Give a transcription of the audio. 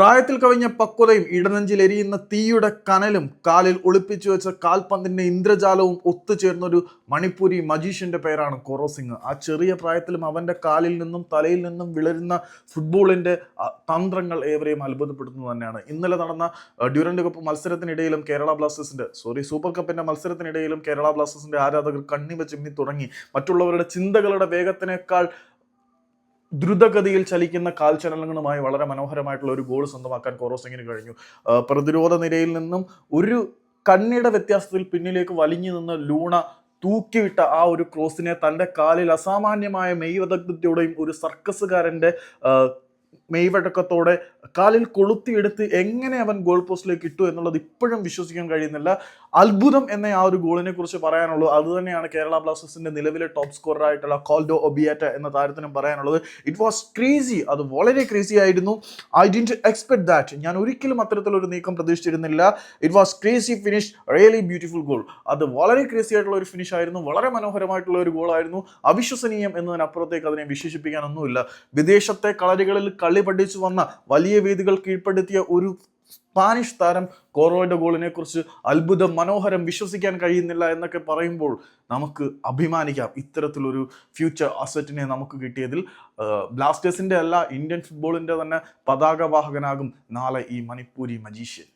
പ്രായത്തിൽ കവിഞ്ഞ പക്വതയും ഇടനഞ്ചിൽ എരിയുന്ന തീയുടെ കനലും കാലിൽ ഒളിപ്പിച്ചു വെച്ച കാൽപന്തിന്റെ ഇന്ദ്രജാലവും ഒത്തുചേർന്ന ഒരു മണിപ്പൂരി മജീഷ്യന്റെ പേരാണ് കൊറോസിംഗ്. ആ ചെറിയ പ്രായത്തിലും അവന്റെ കാലിൽ നിന്നും തലയിൽ നിന്നും വിളരുന്ന ഫുട്ബോളിന്റെ തന്ത്രങ്ങൾ ഏവരെയും അത്ഭുതപ്പെടുത്തുന്നത് തന്നെയാണ്. ഇന്നലെ നടന്ന ഡ്യൂറന്റ് കപ്പ് മത്സരത്തിനിടയിലും കേരള ബ്ലാസ്റ്റേഴ്സിന്റെ സോറി സൂപ്പർ കപ്പിന്റെ മത്സരത്തിനിടയിലും കേരള ബ്ലാസ്റ്റേഴ്സിന്റെ ആരാധകർ കണ്ണിവ ചിമ്മി തുടങ്ങി. മറ്റുള്ളവരുടെ ചിന്തകളുടെ വേഗത്തിനേക്കാൾ ദ്രുതഗതിയിൽ ചലിക്കുന്ന കാൽചലനങ്ങളുമായി വളരെ മനോഹരമായിട്ടുള്ള ഒരു ഗോൾ സ്വന്തമാക്കാൻ കോറോസിങ്ങിന് കഴിഞ്ഞു? പ്രതിരോധ നിരയിൽ നിന്നും ഒരു കണ്ണിയുടെ വ്യത്യാസത്തിൽ പിന്നിലേക്ക് വലിഞ്ഞു നിന്ന് ലൂണ തൂക്കിവിട്ട ആ ഒരു ക്രോസിനെ തന്റെ കാലിൽ അസാമാന്യമായ മെയ്വദഗ്ധത്തോടെയും ഒരു സർക്കസുകാരന്റെ മെയ്വഴക്കത്തോടെ കാലിൽ കൊളുത്തിയെടുത്ത് എങ്ങനെ അവൻ ഗോൾ പോസ്റ്റിലേക്ക് ഇട്ടു എന്നുള്ളത് ഇപ്പോഴും വിശ്വസിക്കാൻ കഴിയുന്നില്ല. അത്ഭുതം എന്ന ആ ഒരു ഗോളിനെ കുറിച്ച് പറയാനുള്ളൂ. അത് തന്നെയാണ് കേരള ബ്ലാസ്റ്റേഴ്സിന്റെ നിലവിലെ ടോപ്പ് സ്കോറർ ആയിട്ടുള്ള കോൾഡോ ഒബിയാറ്റ എന്ന താരത്തിനും പറയാനുള്ളത്. ഇറ്റ് വാസ് ക്രീസി അത് വളരെ ക്രീസി ആയിരുന്നു. ഐ ഡിന്റ് എക്സ്പെക്ട് ദാറ്റ് ഞാൻ ഒരിക്കലും അത്തരത്തിലൊരു നീക്കം പ്രതീക്ഷിച്ചിരുന്നില്ല. It was crazy finish really beautiful goal അത് വളരെ ക്രീസി ആയിട്ടുള്ള ഒരു ഫിനിഷ് ആയിരുന്നു. വളരെ മനോഹരമായിട്ടുള്ള ഒരു ഗോളായിരുന്നു അവിശ്വസനീയം എന്നതിനപ്പുറത്തേക്ക് അതിനെ വിശേഷിപ്പിക്കാനൊന്നുമില്ല. വിദേശത്തെ കളരികളിൽ കളി പഠിച്ചു വന്ന വലിയ വേദികൾ കീഴ്പ്പെടുത്തിയ ഒരു സ്പാനിഷ് താരം കോറോയുടെ ഗോളിനെ കുറിച്ച് അത്ഭുതം മനോഹരം വിശ്വസിക്കാൻ കഴിയുന്നില്ല എന്നൊക്കെ പറയുമ്പോൾ നമുക്ക് അഭിമാനിക്കാം ഇത്തരത്തിലൊരു ഫ്യൂച്ചർ അസറ്റിനെ നമുക്ക് കിട്ടിയതിൽ. ബ്ലാസ്റ്റേഴ്സിന്റെ അല്ല ഇന്ത്യൻ ഫുട്ബോളിന്റെ തന്നെ പതാകവാഹകനാകും നാളെ ഈ മണിപ്പൂരി മജീഷ്യൻ